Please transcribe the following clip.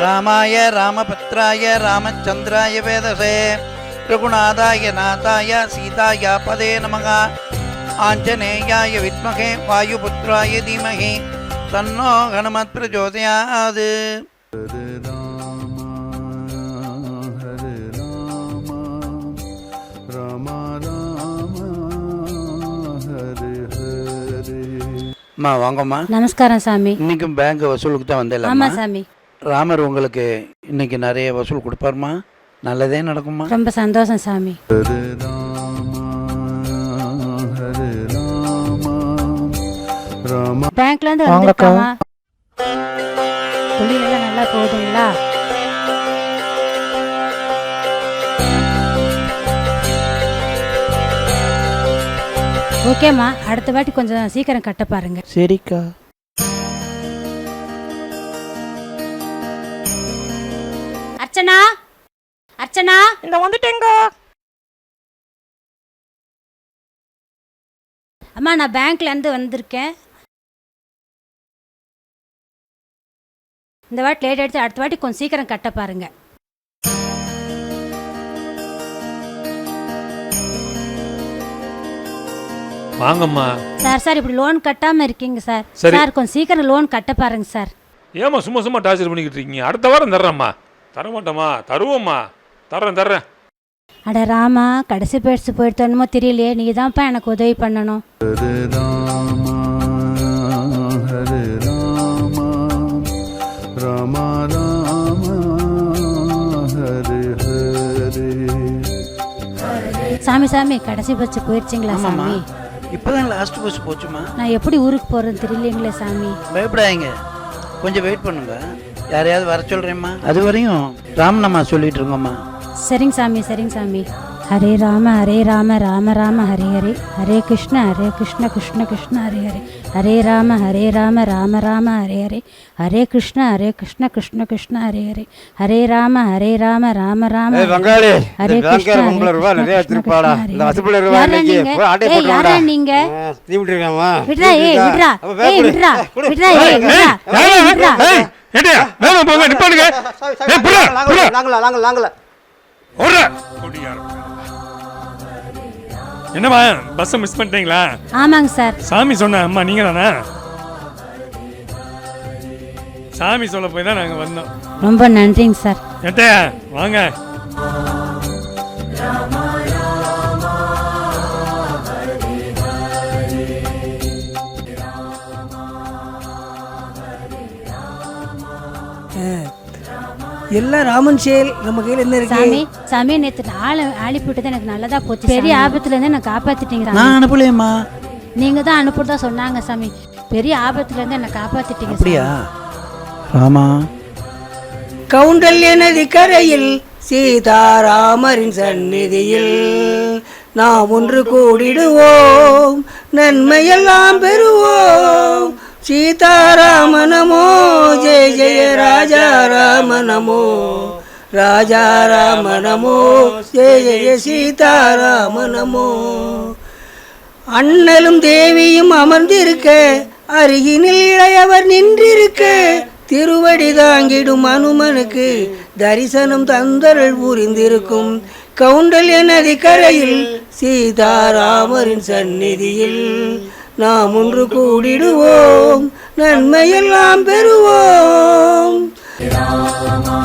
ராமாய ராமபத்ராய ராமச்சந்திராய வேதசே. ரகுநாதாய நாதாய சீதாய பதே நமக. ஆஞ்சநேயாய வித்மகே வாயுபுத்ராய தீமகி. தன்னோ ஹனுமத் பிரஜோதயாது. அம்மா வாங்கம்மா. நமஸ்காரம் சாமி. இன்னைக்கும் பேங்க் வசூலுக்கு தான் ஆமா வந்தேன் சாமி. ராமர் உங்களுக்கு இன்னைக்கு நிறைய வசூல் கொடுப்பாருமா? நல்லதே நடக்குமா? ரொம்ப சந்தோஷம் சாமி. பேங்க்ல இருந்து வந்திருக்காமா? தொழிலெல்லாம் நல்லா போகுதுங்களா? ஓகேம்மா அடுத்த வாட்டி கொஞ்சம் சீக்கிரம் கட்ட பாருங்க. சரிக்கா. அர்ச்சனா அர்ச்சனா. இந்த வந்துட்டேங்க. அம்மா நான் பேங்க்ல இருந்து வந்திருக்கேன். இந்த வாட்டி லேட் ஆயிடுச்சு அடுத்த வாட்டி கொஞ்சம் சீக்கிரம் கட்ட பாருங்க. வாங்கம்மா. சார் சார் இப்படி லோன் கட்டாம இருக்கீங்க சார். சரி. சார் கொஞ்சம் சீக்கிரம் லோன் கட்ட பாருங்க சார். ஏம்மா சும்மா சும்மா டார்ச்சர் பண்ணிக்கிட்டு இருக்கீங்க? அடுத்த வாரம் தர்றேம்மா. தர மாட்டோமா தருவோம்மா. தர்றேன் தர்றேன். அட ராமா கடைசி பேட்ஸ் போயிடுத்தோன்னுமோ தெரியலையே. நீ தான்ப்பா எனக்கு உதவி பண்ணணும். சாமி சாமி கடைசி பஸ் போயிடுச்சிங்களா சாமி? இப்போதான் லாஸ்ட் பஸ் போச்சுமா? நான் எப்படி ஊருக்கு போறேன்னு தெரியலைங்களே சாமி. பயப்படாதீங்க. கொஞ்சம் வெயிட் பண்ணுங்க. யாரையாவது வர சொல்றேம்மா. அது வரையும் ராமநாமா சொல்லிட்டு இருக்கோம்மா சரிங்க சாமி சரிங்க சாமி. ஹரே ராம ஹரே ராம ராம ராம ஹரே ஹரே. ஹரே கிருஷ்ண ஹரே கிருஷ்ண கிருஷ்ண கிருஷ்ண ஹரே ஹரே. ஹரே ராம ஹரே ராம ராம ராம ஹரே ஹரே. ஹரே கிருஷ்ண ஹரே கிருஷ்ண கிருஷ்ண கிருஷ்ண ஹரே ஹரே. ஹரே ராம ஹரே ராம ராம ராம ஹரே கிருஷ்ண, நீங்க? போய் என்னம்மா பஸ்ஸை மிஸ் பண்ணிட்டீங்களா? ஆமாங்க சார் சாமி சொன்ன அம்மா நீங்க தானே சாமி சொல்ல போய் தான் நாங்கள் வந்தோம். ரொம்ப நன்றிங்க சார் ஏட்டையா வாங்க. எல்லாம் ராமன் செயல் நம்ம கையில என்ன இருக்கு? சாமி சாமி நேத்து ஆளை அனுப்பிவிட்டது எனக்கு நல்லதா போச்சு பெரிய ஆபத்துல இருந்து என்ன காப்பாத்திட்டீங்க. நான் அனுப்பலையம்மா. நீங்க தான் அனுப்புறதா சொன்னாங்க சாமி. பெரிய ஆபத்துல இருந்து என்ன காப்பாத்திட்டீங்க அப்படியா. ராமா. கவுண்டல்ய நதி கரையில் சீதாராமரின் சந்நிதியில் நாம் ஒன்று கூடிடுவோம். நன்மையெல்லாம் பெறுவோம். சீதாராம நமோ ஜெய ஜெய ராஜா ராம நமோ ராஜா ராம நமோ ஜெய ஜெய சீதாராம நமோ அண்ணலும் தேவியும் அமர்ந்திருக்க அருகினில் இளையவர் நின்றிருக்க திருவடி தாங்கிடும் அனுமனுக்கு தரிசனம் தந்தருள் புரிந்திருக்கும் கவுண்டல்ய நதி கரையில் சீதாராமரின் சந்நிதியில். நாம் ஒன்று கூடிடுவோம். நன்மையெல்லாம் பெறுவோம். ராமா